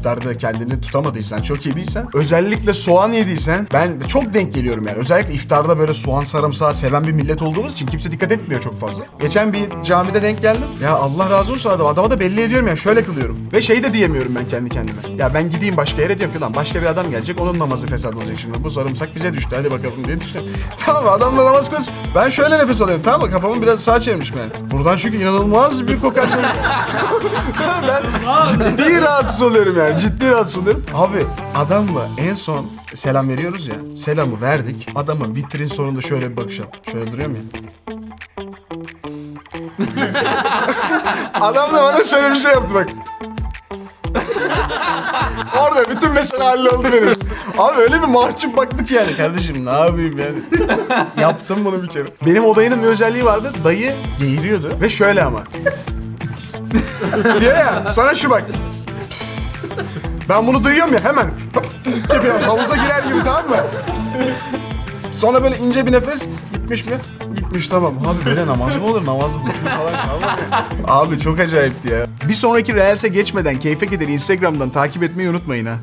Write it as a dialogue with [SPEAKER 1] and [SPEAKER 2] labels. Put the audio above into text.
[SPEAKER 1] iftarda kendini tutamadıysan, çok yediysen, özellikle soğan yediysen ben çok denk geliyorum yani. Özellikle iftarda böyle soğan sarımsağı seven bir millet olduğumuz için kimse dikkat etmiyor çok fazla. Geçen bir camide denk geldim. Ya Allah razı olsun adam. Adama da belli ediyorum ya şöyle kılıyorum. Ve şey de diyemiyorum ben kendi kendime. Ya ben gideyim başka yere diyorum ki lan başka bir adam gelecek onun namazı fesat olacak şimdi. Bu sarımsak bize düştü hadi bakalım diye düşünüyorum. tamam adamla namaz kılıyorsun. Ben şöyle nefes alıyorum tamam mı? Kafamı biraz sağa çevirmişim yani. Buradan çünkü inanılmaz bir kokar şey. ben ciddi rahatsız oluyorum yani. Ciddi rahatsız oluyorum. Abi adamla en son selam veriyoruz ya. Selamı verdik. Adama vitrin sonunda şöyle bir bakış attım. Şöyle duruyor mu? Adam da bana şöyle bir şey yaptı bak. Orada bütün mesele halloldu benim. Abi öyle bir mahcup baktık yani. Kardeşim ne yapayım yani. Yaptım bunu bir kere. Benim odayının bir özelliği vardı. Dayı geğiriyordu ve şöyle ama. Diyor ya sana şu bak. Ben bunu duyuyorum ya hemen. Yapıyorum. Havuza girer gibi tamam mı? Sonra böyle ince bir nefes gitmiş mi? Gitmiş tamam. Abi böyle namaz mı olur? Namaz mı? Şu falan kalmadı. Abi çok acayipti ya. Bir sonraki Reels'e geçmeden Keyfe Keder Instagram'dan takip etmeyi unutmayın ha.